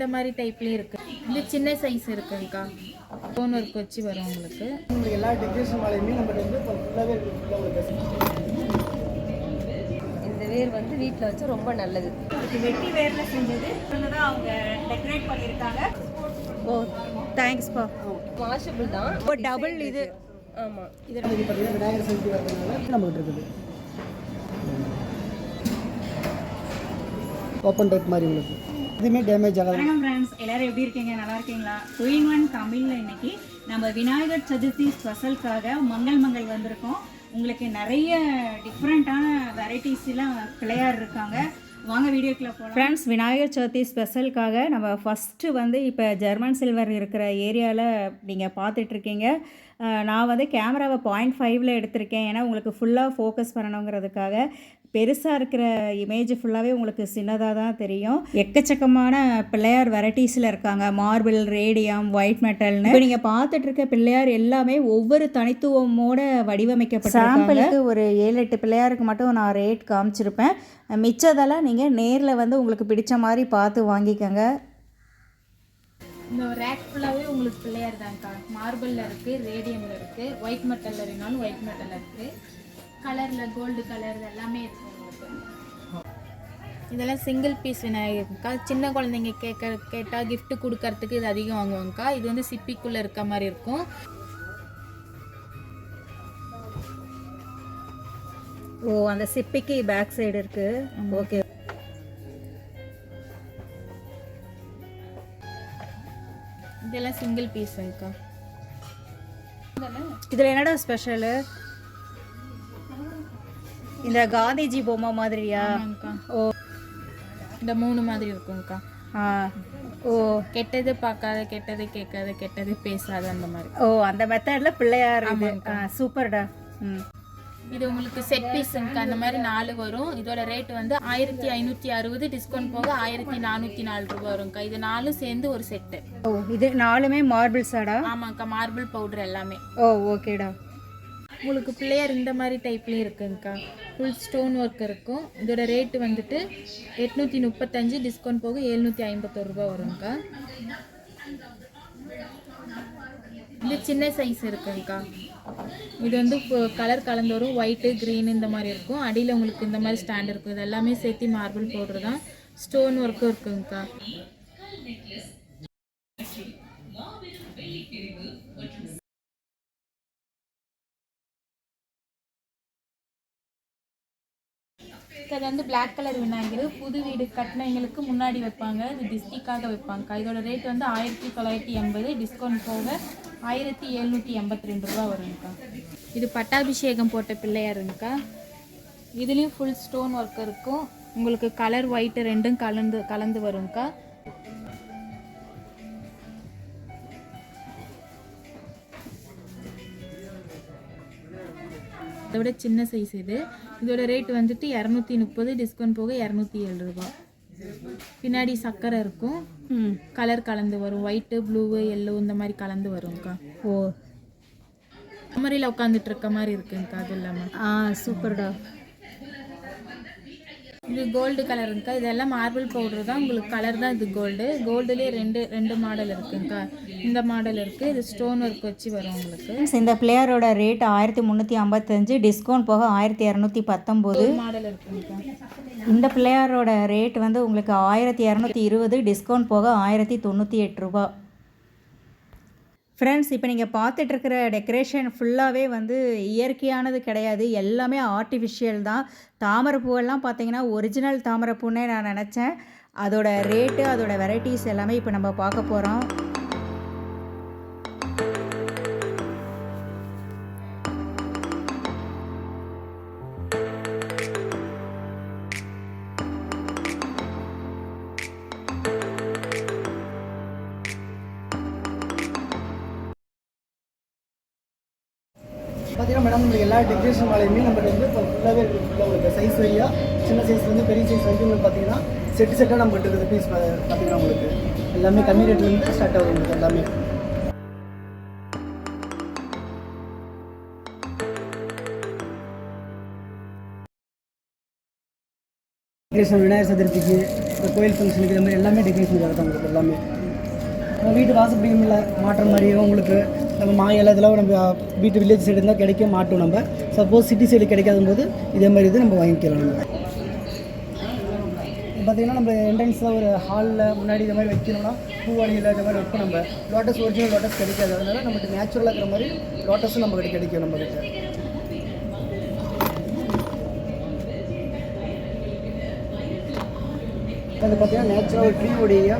இந்த மாதிரி டைப்லேயும் இருக்குது இது சின்ன சைஸ் இருக்குங்கக்கா. ஃபோன் ஒர்க் வச்சு வரும் உங்களுக்கு. எல்லா டெக்கரேஷன் மாலையுமே நம்மகிட்ட வந்து இப்போ ஃபுல்லாகவே இந்த வேர் வந்து வீட்டில் வச்சா ரொம்ப நல்லது. வெட்டி வேர்ல செஞ்சது. தான் அவங்க டெக்கரேட் பண்ணியிருக்காங்க. ஓ தேங்க்ஸ்ப்பா வாஷபிள் தான். ஓ டபுள் இது. ஆமாம் இது பார்த்தீங்கன்னா விநாயகர் சதுர்த்தி வரதுனால நம்மகிட்ட இருக்குது. ஓப்பன் டைப் மாதிரி உங்களுக்கு. இதுவுமே டேமேஜ் ஆகாது. வணக்கம் ஃப்ரெண்ட்ஸ் எல்லாரும் எப்படி இருக்கீங்க? நல்லா இருக்கீங்களா? டூ இன் ஒன் தமிழ்ல இன்னைக்கு நம்ம விநாயகர் சதுர்த்தி ஸ்பெஷலுக்காக மங்கள் மங்கள் வந்திருக்கோம். உங்களுக்கு நிறைய டிஃப்ரெண்ட்டான வெரைட்டிஸ்லாம் பிள்ளையார் இருக்காங்க. வாங்க வீடியோக்குள்ள போகலாம் ஃப்ரெண்ட்ஸ் விநாயகர் சதுர்த்தி ஸ்பெஷலுக்காக நம்ம ஃபஸ்ட்டு வந்து இப்போ ஜெர்மன் சில்வர் இருக்கிற ஏரியாவில் நீங்கள் பார்த்துட்ருக்கீங்க நான் வந்து கேமராவை பாயிண்ட் ஃபைவ்ல எடுத்திருக்கேன். ஏன்னா உங்களுக்கு ஃபுல்லாக ஃபோக்கஸ் பண்ணணுங்கிறதுக்காக. பெருசாக இருக்கிற இமேஜ் ஃபுல்லாகவே உங்களுக்கு சின்னதாக தான் தெரியும். எக்கச்சக்கமான பிள்ளையார் வெரைட்டிஸில் இருக்காங்க. மார்பிள் ரேடியம் ஒயிட் மெட்டல்னு இப்போ நீங்கள் பார்த்துட்டு இருக்க பிள்ளையார் எல்லாமே ஒவ்வொரு தனித்துவமோட வடிவமைக்கப்பட்ட சாம்பிளுக்கு ஒரு ஏழு எட்டு பிள்ளையாருக்கு மட்டும் நான் ரேட் காமிச்சிருப்பேன். மிச்சதெல்லாம் நீங்கள் நேரில் வந்து உங்களுக்கு பிடிச்ச மாதிரி பார்த்து வாங்கிக்கோங்க. இந்த ரேக் ஃபுல்லாகவே உங்களுக்கு பிள்ளையார் தான்க்கா மார்பிளில் இருக்குது ரேடியமில் இருக்குது ஒயிட் மெட்டலில் இருந்தாலும் ஒயிட் மெட்டலில் இருக்குது கலரில் கோல்டு கலர் எல்லாமே உங்களுக்கு. இதெல்லாம் சிங்கிள் பீஸ் விநாயகர்க்கா? சின்ன குழந்தைங்க கேட்க கேட்டால் gift கொடுக்கறதுக்கு இது அதிகம் வாங்குவாங்கக்கா? இது வந்து சிப்பிக்குள்ளே இருக்க மாதிரி இருக்கும். ஓ அந்த சிப்பிக்கு பேக் சைடு இருக்கு. ஓகே இதெல்லாம் சிங்கிள் பீஸுங்கக்கா இதில் என்னடா ஸ்பெஷலு இந்த காந்திஜி பொம்மை மாதிரியா? ஓ. இந்த மூணு மாதிரி இருக்கும்க்கா ஆ. ஓ. கெட்டது பார்க்காத கெட்டது கேட்காத கெட்டது பேசாத அந்த மாதிரி. ஓ அந்த மெத்தடில் பிள்ளையார் சூப்பர்டா. ம். இது உங்களுக்கு செட் பீஸுங்க அந்த மாதிரி நாலு வரும். இதோட ரேட் வந்து ஆயிரத்தி ஐநூற்றி அறுபது. டிஸ்கவுண்ட் போக ஆயிரத்தி நானூற்றி நாலு ரூபா வரும்க்கா. இது நாலும் சேர்ந்து ஒரு செட்டு ஓ இது நாலுமே மார்பிள்ஸாடா ஆமாங்க்கா மார்பிள் பவுடர் எல்லாமே. ஓ ஓகேடா உங்களுக்கு பிள்ளையார் இந்த மாதிரி டைப்லேயும் இருக்குங்கக்கா. ஃபுல் ஸ்டோன் ஒர்க் இருக்கும். இதோட ரேட்டு வந்துட்டு எட்நூற்றி முப்பத்தஞ்சு டிஸ்கவுண்ட் போக எழுநூற்றி ஐம்பத்தோரு ரூபா வரும்க்கா. இது சின்ன சைஸ் இருக்குங்கக்கா. இது வந்து கலர் கலந்து வரும் ஒயிட்டு க்ரீன் இந்த மாதிரி இருக்கும். அடியில் உங்களுக்கு இந்த மாதிரி ஸ்டாண்ட் இருக்கும். இது எல்லாமே சேர்த்து மார்பிள் பவுடர் தான். ஸ்டோன் ஒர்க்கும் இருக்குங்கக்கா. அது வந்து பிளாக் கலர் விநாயகர். புது வீடு கட்டினவங்களுக்கு முன்னாடி வைப்பாங்க. இது டிஸ்டிக்காக வைப்பாங்க. இதோட ரேட் வந்து ஆயிரத்தி தொள்ளாயிரத்தி எண்பது. டிஸ்கவுண்ட் போக ஆயிரத்தி எழுநூற்றி எண்பத்தி ரெண்டு ரூபா வருங்கக்கா இது பட்டாபிஷேகம் போட்ட பிள்ளையாருங்கக்கா இதுலேயும் ஃபுல் ஸ்டோன் ஒர்க் இருக்கும். உங்களுக்கு கலர் ஒயிட்டு ரெண்டும் கலந்து கலந்து வருங்கக்கா அதை விட சின்ன சைஸ் இது. இதோட ரேட் வந்துட்டு இரநூத்தி முப்பது டிஸ்கவுண்ட் போக இரநூத்தி ஏழு ரூபா. பின்னாடி சக்கரை இருக்கும். கலர் கலந்து வரும். ஒயிட்டு ப்ளூவு எல்லோ இந்த மாதிரி கலந்து வரும்க்கா. ஓ. குமரியில் உட்காந்துட்டு இருக்க மாதிரி இருக்குங்கக்கா அது இல்லாமல் ஆ சூப்பர்டா இது கோல்டு கலருங்கக்கா இதெல்லாம் மார்பிள் பவுடர் தான். உங்களுக்கு கலர் தான் இது கோல்டு கோல்டுலேயே ரெண்டு ரெண்டு மாடல் இருக்குங்கக்கா இந்த மாடல் இருக்குது இது ஸ்டோன் ஒர்க் வச்சு வரும் உங்களுக்கு. இந்த பிள்ளையாரோட ரேட் ஆயிரத்தி முந்நூற்றி ஐம்பத்தஞ்சு டிஸ்கவுண்ட் போக ஆயிரத்தி இரநூத்தி பத்தொம்போது. மாடல் இருக்குங்கக்கா இந்த பிள்ளையாரோட ரேட் வந்து உங்களுக்கு ஆயிரத்தி இரநூத்தி இருபது டிஸ்கவுண்ட் போக ஆயிரத்தி தொண்ணூற்றி எட்டு ரூபா. ஃப்ரெண்ட்ஸ் இப்போ நீங்கள் பார்த்துட்ருக்கிற டெக்கரேஷன் ஃபுல்லாகவே வந்து இயற்கையானது கிடையாது. எல்லாமே ஆர்டிஃபிஷியல் தான். தாமரைப்பூவெல்லாம் பார்த்தீங்கன்னா ஒரிஜினல் தாமரைப்பூன்னே நான் நினச்சேன். அதோட ரேட்டு அதோட வெரைட்டிஸ் எல்லாமே இப்போ நம்ம பார்க்க போகிறோம் பார்த்தீங்கன்னா மேடம் உங்களுக்கு எல்லா டெக்கரேஷன் மாலையுமே நம்மளுக்கு வந்து இப்போ ஃபுல்லாகவே இருக்குது உங்களுக்கு சைஸ் வழியாக சின்ன சைஸ்லேருந்து பெரிய சைஸ் வரைக்கும் உங்களுக்கு பார்த்தீங்கன்னா செட்டு செட்டாக நம்மகிட்ட இருக்குது பீஸ் பார்த்தீங்கன்னா உங்களுக்கு எல்லாமே கம்மி ரேட்லேருந்து ஸ்டார்ட் ஆகும் உங்களுக்கு எல்லாமே. டெக்கரேஷன் விநாயகர் சதுர்த்திக்கு இந்த கோயில் ஃபங்க்ஷனுக்கு இந்த மாதிரி எல்லாமே டெக்கரேஷன் வருது தான் உங்களுக்கு எல்லாமே. நம்ம வீட்டு வாசப்படியில் மாட்டுற மாதிரியும் உங்களுக்கு நம்ம மாயலை இதெல்லாம் நம்ம வீட்டு வில்லேஜ் சைடு இருந்தால் கிடைக்க மாட்டோம் நம்ம. சப்போஸ் சிட்டி சைடு கிடைக்காத போது இதே மாதிரி இது நம்ம வாங்கிக்கலாம் நம்ம. இப்போ பார்த்தீங்கன்னா நம்ம என்ட்ரன்ஸில் ஒரு ஹாலில் முன்னாடி இந்த மாதிரி வைக்கணும்னா பூவாளியில் இந்த மாதிரி வைப்போம் நம்ம. லோட்டஸ் ஒரிஜினல் லோட்டஸ் கிடைக்காது. அதனால் நம்மகிட்ட நேச்சுரலாக இருக்கிற மாதிரி லோட்டஸும் நம்மகிட்ட கிடைக்கும் நம்மகிட்ட. அது பார்த்தீங்கன்னா நேச்சுரல் ஒரு ட்ரீவுடைய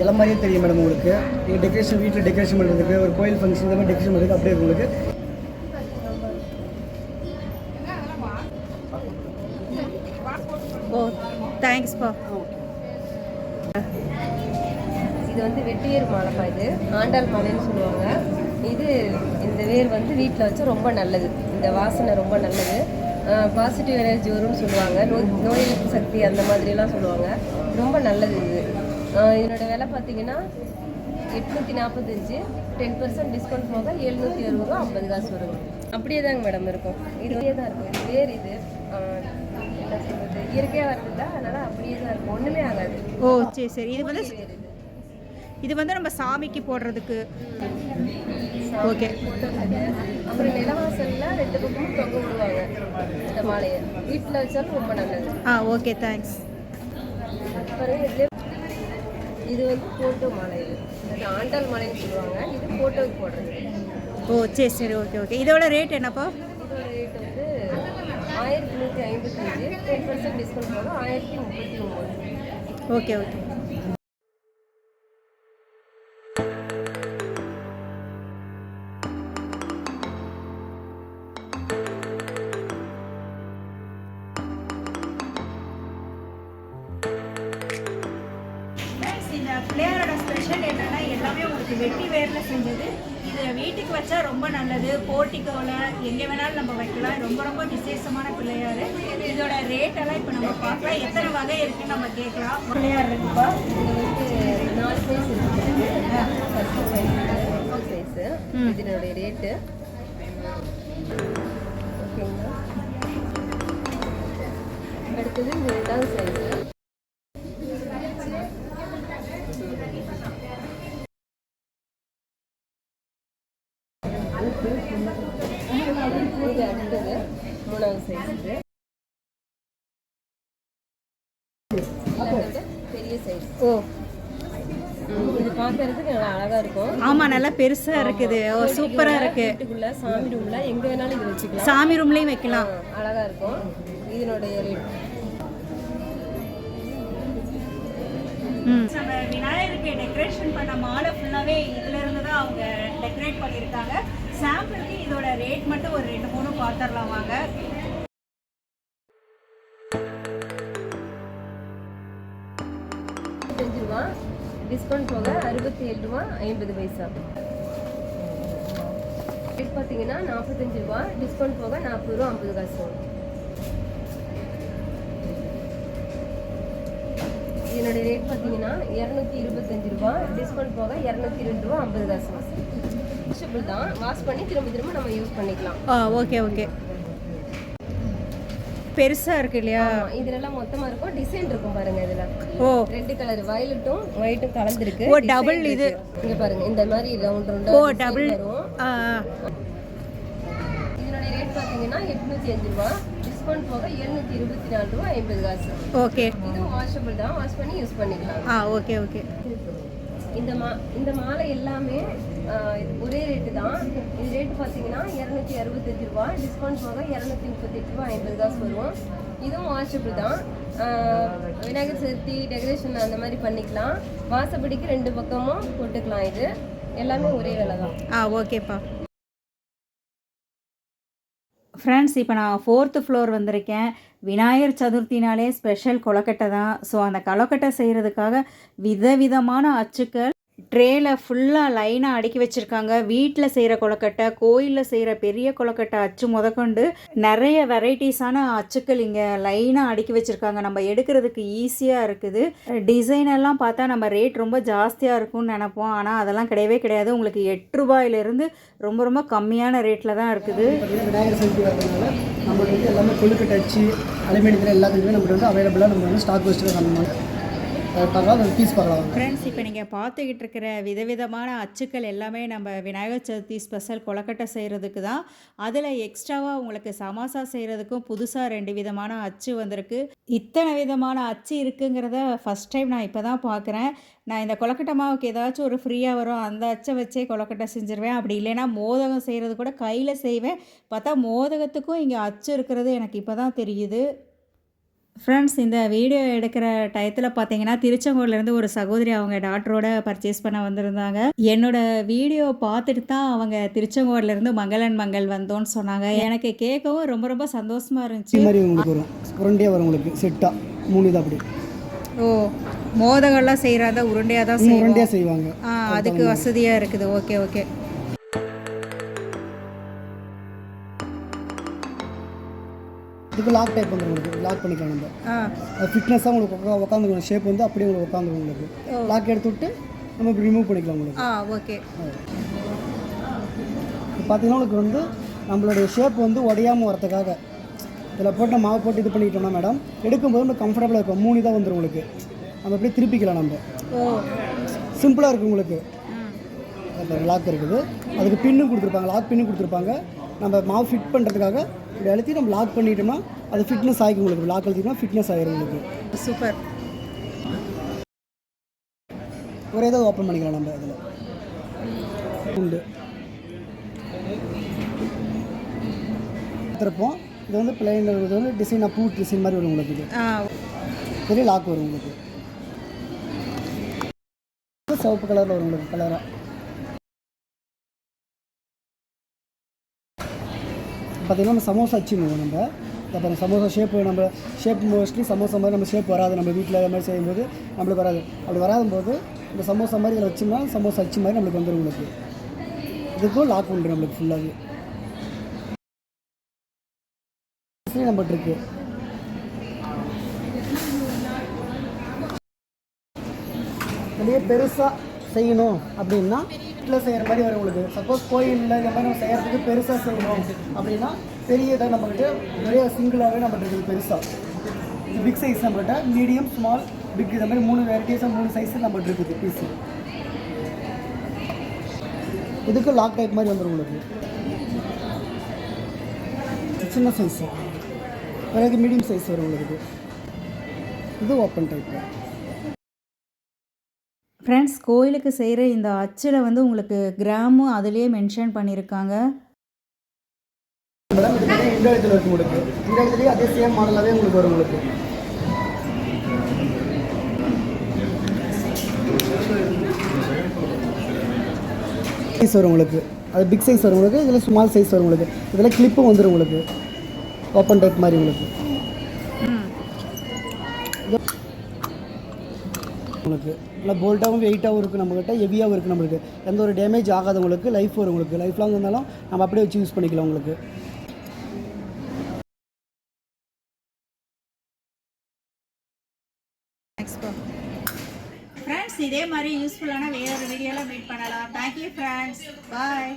இலை மாதிரியே தெரியும் மேடம் உங்களுக்கு. நீங்கள் டெக்கரேஷன் வீட்டில் டெக்கரேஷன் பண்ணுறதுக்கு ஒரு கோயில் ஃபங்க்ஷன் இந்த மாதிரி டெக்கரேஷன் பண்ணுறதுக்கு அப்படியே உங்களுக்கு. ஓ தேங்க்ஸ்ப்பா இது வந்து வெட்டியேறு மாலைப்பா இது. ஆண்டாள் மாலைன்னு சொல்லுவாங்க. இது இந்த வேர் வந்து வீட்டில் வச்சா ரொம்ப நல்லது. இந்த வாசனை ரொம்ப நல்லது. பாசிட்டிவ் எனர்ஜி வரும்னு சொல்லுவாங்க. நோய் நோய் எதிர்ப்பு சக்தி அந்த மாதிரிலாம் சொல்லுவாங்க. ரொம்ப நல்லது இது. இதனோட விலை பார்த்தீங்கன்னா எட்நூற்றி நாற்பத்தஞ்சு டென் பர்சன்ட் டிஸ்கவுண்ட் போக எழுநூற்றி அறுபது ரூபா ஐம்பது காசு வரும். அப்படியே தாங்க மேடம் இருக்கும். இது அப்படியே தான் இருக்கும். இது வேர் இது. ஆஹ் என்ன சொல்கிறது இயற்கையாக வரதில்ல அதனால் அப்படியே தான் இருக்கும். ஒன்றுமே ஆகாது. ஓ சரி சரி. இது வந்து இது வந்து நம்ம சாமிக்கு போடுறதுக்கு. ஓகே. அப்புறம் நிலவாசல்ல ரெண்டு பக்கமும் தொங்க விடுவாங்க. இந்த மாலையை. வீட்டில் வச்சாலும் ரொம்ப நல்லது. ஆ ஓகே தேங்க்ஸ். இது வந்து போட்டோ மாலை. இது ஆண்டாள் மாலைன்னு சொல்லுவாங்க. இது போட்டோவுக்கு போடுறது. ஓ சரி சரி ஓகே ஓகே. இதோட ரேட் என்னப்பா? இதோட ரேட் வந்து ஆயிரத்தி நூற்றி ஐம்பத்தஞ்சு. டென் பர்சன்ட் டிஸ்கவுண்ட் போக ஆயிரத்தி முப்பத்தி ஒம்பது. Okay okay. வீட்டுக்கு வச்சா ரொம்ப நல்லது. போர்ட்டிக்கோவில் எங்கே வேணாலும் நம்ம வைக்கலாம். ரொம்ப ரொம்ப விசேஷமான பிள்ளையார் இதோட ரேட் எல்லாம் இப்போ நம்ம பார்க்கலாம். எத்தனை வகை இருக்குன்னு நம்ம கேட்கலாம். பிள்ளையார் இருக்குப்பா இது வந்து நாலு சைஸ் இருக்குது ஃபஸ்ட்டு சைஸ் சைஸு இதனுடைய ரேட்டு ஓகேங்களா? அடுத்தது இந்த ரெண்டாவது சைஸு இது அடுத்தது மூணாவது சைஸ் இது பெரிய சைஸ் ஓ இது பார்க்கறதுக்கு நல்லா அழகா இருக்கும் ஆமாம் நல்லா பெருசாக இருக்குது. ஓ சூப்பராக இருக்குது வீட்டுக்குள்ள சாமி ரூம்ல எங்க வேணாலும் இது வச்சுக்கலாம் சாமி ரூம்லேயும் வைக்கலாம். அழகா இருக்கும். இதனுடைய ரேட் ம். நம்ம டெக்கரேஷன் பண்ண மாலை ஃபுல்லாகவே இதுல இருந்து தான் அவங்க டெக்கரேட் பண்ணியிருக்காங்க. சாம்பிளுக்கு இதோட ரேட் மட்டும் ஒரு ரெண்டு மூணு பார்த்துடலாம் வாங்க. ரூபா. டிஸ்கவுண்ட் போக அறுபத்தி ஏழு ரூபா ஐம்பது பைசா. ரேட் பார்த்தீங்கன்னா நாற்பத்தஞ்சு ரூபா. டிஸ்கவுண்ட் போக நாற்பது ரூபா ஐம்பது காசு. இதனுடைய ரேட் பார்த்தீங்கன்னா இரநூத்தி இருபத்தஞ்சு ரூபா டிஸ்கவுண்ட் போக இரநூத்தி ரெண்டு ரூபா ஐம்பது காசு. வாஷபிள் தான். வாஷ் பண்ணி திரும்ப திரும்ப நம்ம யூஸ் பண்ணிக்கலாம். ஆ ஓகே ஓகே பெருசாக இருக்கு இல்லையா? இதுலலாம் மொத்தமா இருக்கும். டிசைன் இருக்கும் பாருங்க இதுல. ஓ. ரெட் கலர் வயலட்டும் ஒயிட்டும் கலந்துருக்கு. ஓ, Design double இருக்கு. இது. இங்க பாருங்க இந்த மாதிரி ரவுண்ட் ரவுண்டா ஓ டபுள் வரும். இதனுடைய ரேட் பாத்தீங்கன்னா எட்நூத்தி அஞ்சு ரூபா டிஸ்கவுண்ட் போக எழுநூத்தி இருபத்தி நாலு ரூபா ஐம்பது காசு. ஓகே. இதுவும் வாஷபிள் தான். வாஷ் பண்ணி யூஸ் பண்ணிக்கலாம். ஆ ஓகே ஓகே. இந்த மா இந்த மாலை எல்லாமே ஒரே ரேட்டு தான். இது ரேட்டு பார்த்தீங்கன்னா இரநூத்தி அறுபத்தஞ்சு ரூபா. டிஸ்கவுண்ட் போக இரநூத்தி முப்பத்தெட்டு ரூபா ஐம்பது காசு வரும். இதுவும் வாஷபிள் தான். விநாயகர் சதுர்த்தி டெக்கரேஷன் அந்த மாதிரி பண்ணிக்கலாம். வாசப்படிக்கு ரெண்டு பக்கமும் போட்டுக்கலாம் இது. எல்லாமே ஒரே விலை தான். ஆ ஓகேப்பா. ஃப்ரெண்ட்ஸ் இப்போ நான் ஃபோர்த்து ஃப்ளோர் வந்திருக்கேன். விநாயகர் சதுர்த்தினாலே ஸ்பெஷல் கொலக்கட்டை தான். ஸோ அந்த கொலக்கட்டை செய்கிறதுக்காக விதவிதமான அச்சுக்கள் ட்ரேல ஃபுல்லாக லைனாக அடுக்கி வச்சுருக்காங்க. வீட்டில் செய்கிற கொலக்கட்டை கோயிலில் செய்கிற பெரிய கொலக்கட்டை அச்சு முதற்கொண்டு நிறைய வெரைட்டிஸான அச்சுக்கள் இங்கே லைனாக அடுக்கி வச்சுருக்காங்க. நம்ம எடுக்கிறதுக்கு ஈஸியாக இருக்குது. டிசைன் எல்லாம் பார்த்தா நம்ம ரேட் ரொம்ப ஜாஸ்தியாக இருக்கும்னு நினைப்போம். ஆனால் அதெல்லாம் கிடையவே கிடையாது. உங்களுக்கு எட்டு ரூபாயிலிருந்து ரொம்ப ரொம்ப கம்மியான ரேட்டில் தான் இருக்குது. விநாயகர் சதுர்த்தி வரதுனால நம்மளுக்கு எல்லாமே கொழுக்கட்டை அச்சு அலுமினியத்தில் எல்லாத்துக்குமே நம்மளுக்கு வந்து அவைலபிளாக நம்ம வந்து ஸ்டாக் வச்சுட்டு பார்க்கலாம் பீஸ் பார்க்கலாம் ஃப்ரெண்ட்ஸ் இப்போ நீங்கள் பார்த்துக்கிட்டு இருக்கிற விதவிதமான அச்சுக்கள் எல்லாமே நம்ம விநாயகர் சதுர்த்தி ஸ்பெஷல் கொலக்கட்டை செய்கிறதுக்கு தான். அதில் எக்ஸ்ட்ராவாக உங்களுக்கு சமாசா செய்கிறதுக்கும் புதுசாக ரெண்டு விதமான அச்சு வந்திருக்கு. இத்தனை விதமான அச்சு இருக்குங்கிறத ஃபஸ்ட் டைம் நான் இப்போ தான் பார்க்குறேன். நான் இந்த கொலக்கட்டை மாவுக்கு ஏதாச்சும் ஒரு ஃப்ரீயாக வரும் அந்த அச்சை வச்சே கொலக்கட்டை செஞ்சுருவேன். அப்படி இல்லைன்னா மோதகம் செய்கிறது கூட கையில் செய்வேன். பார்த்தா மோதகத்துக்கும் இங்கே அச்சு இருக்கிறது எனக்கு இப்போ தான் தெரியுது. ஃப்ரெண்ட்ஸ் இந்த வீடியோ எடுக்கிற டயத்தில் பார்த்தீங்கன்னா திருச்செங்கோட்லேருந்து ஒரு சகோதரி அவங்க டாக்டரோட பர்ச்சேஸ் பண்ண வந்திருந்தாங்க. என்னோட வீடியோ பார்த்துட்டு தான் அவங்க திருச்செங்கோட்லேருந்து மங்களன் மங்கள் வந்தோன்னு சொன்னாங்க. எனக்கு கேட்கவும் ரொம்ப ரொம்ப சந்தோஷமாக இருந்துச்சு. மாதிரி உங்களுக்கு வரும் உருண்டையாக வரும் உங்களுக்கு செட்டாக மூணு இது அப்படி. ஓ மோதகம்லாம் செய்கிறத உருண்டையாக தான் உருண்டையாக செய்வாங்க. ஆ அதுக்கு வசதியாக இருக்குது. Okay okay. இதுக்கு லாக் டைப் வந்துடும் உங்களுக்கு லாக் பண்ணிக்கலாம் நம்ம. ஃபிட்னஸாக உங்களுக்கு உட்கா உட்காந்துக்கணும் ஷேப் வந்து அப்படியே உங்களுக்கு உட்காந்துரும் உங்களுக்கு. லாக் எடுத்து விட்டு நம்ம இப்படி ரிமூவ் பண்ணிக்கலாம் உங்களுக்கு. ஆ ஓகே பார்த்தீங்கன்னா உங்களுக்கு வந்து நம்மளுடைய ஷேப் வந்து உடையாமல் வரதுக்காக இதில் போட்டு மாவு போட்டு இது பண்ணிக்கிட்டோம்னா மேடம் எடுக்கும்போது நம்ம கம்ஃபர்டபுளாக இருக்கும். மூணு தான் வந்துடும் உங்களுக்கு. நம்ம அப்படியே திருப்பிக்கலாம் நம்ம. சிம்பிளாக இருக்கும் உங்களுக்கு. லாக் இருக்குது. அதுக்கு பின்னும் கொடுத்துருப்பாங்க. லாக் பின்னும் கொடுத்துருப்பாங்க. நம்ம மாவு ஃபிட் பண்ணுறதுக்காக இப்படி அழுத்தி நம்ம லாக் பண்ணிட்டோம்னா அது ஃபிட்னஸ் ஆகிக்கும் உங்களுக்கு. லாக் அழுத்திட்டோம்னா ஃபிட்னஸ் ஆகிரும் உங்களுக்கு. சூப்பர் ஒரே இதை ஓப்பன் பண்ணிக்கலாம் நம்ம இதில். உண்டு. எடுத்துருப்போம். இது வந்து பிளைன் இது வந்து டிசைனாக பூ டிசைன் மாதிரி வரும் உங்களுக்கு பெரிய லாக் வரும் உங்களுக்கு. சிவப்பு கலரில் வரும் உங்களுக்கு கலராக பார்த்திங்கன்னா நம்ம சமோசா வச்சுருவோம் நம்ம. அப்புறம் சமோசா ஷேப்பு நம்ம ஷேப் மோஸ்ட்லி சமோசா மாதிரி நம்ம ஷேப் வராது. நம்ம வீட்டில் அது மாதிரி செய்யும்போது நம்மளுக்கு வராது. அப்படி வராத போது இந்த சமோசா மாதிரி இதில் வச்சோம்னா சமோசா அச்சு மாதிரி நம்மளுக்கு வந்துடும் உங்களுக்கு. இதுக்கும் லாக் உண்டு நம்மளுக்கு ஃபுல்லாகவே நம்மகிட்ட இருக்குது அப்படியே பெருசாக செய்யணும் அப்படின்னா வீட்டில் செய்கிற மாதிரி வரும் உங்களுக்கு. சப்போஸ் கோயிலில் இந்த மாதிரி நம்ம செய்கிறதுக்கு பெருசாக செய்யணும் அப்படின்னா பெரிய இதாக நம்மகிட்ட நிறைய சிங்கிளாகவே நம்மகிட்ட இருக்குது பெருசாக பிக் சைஸ் நம்மகிட்ட மீடியம் ஸ்மால் பிக் இந்த மாதிரி மூணு வெரைட்டிஸாக மூணு சைஸ் நம்மகிட்ட இருக்குது பீஸு இதுக்கு லாக் டைப் மாதிரி வந்துடும் உங்களுக்கு. சின்ன சைஸு பிறகு மீடியம் சைஸ் வரும் உங்களுக்கு. இது ஓப்பன் டைப்பு ஃப்ரெண்ட்ஸ் கோயிலுக்கு செய்கிற இந்த அச்சில் வந்து உங்களுக்கு கிராமும் அதுலேயே மென்ஷன் பண்ணியிருக்காங்க மேடம் இந்த இடத்துல இருக்கு உங்களுக்கு. இந்த இடத்துலயே அதே சேம் மாடலாகவே உங்களுக்கு வரும் உங்களுக்கு. சைஸ் வரும் உங்களுக்கு. அது பிக் சைஸ் வரும் உங்களுக்கு இதில் ஸ்மால் சைஸ் வரும் உங்களுக்கு. இதில் கிளிப்பும் வந்துடும் உங்களுக்கு. ஓப்பன் டைப் மாதிரி உங்களுக்கு. உங்களுக்கு நல்லா போல்ட்டாகவும் வெயிட்டாகவும் இருக்குது நம்மக்கிட்ட ஹெவியாகவும் இருக்குது நம்மளுக்கு. எந்த ஒரு டேமேஜ் ஆகாத உங்களுக்கு லைஃப் வரும் உங்களுக்கு. லைஃப் லாங் இருந்தாலும் நம்ம அப்படியே வச்சு யூஸ் பண்ணிக்கலாம் உங்களுக்கு. ஃப்ரெண்ட்ஸ் இதே மாதிரி யூஸ்ஃபுல்லான வேற ஒரு வீடியோவில் மீட் பண்ணலாம். Thank you friends bye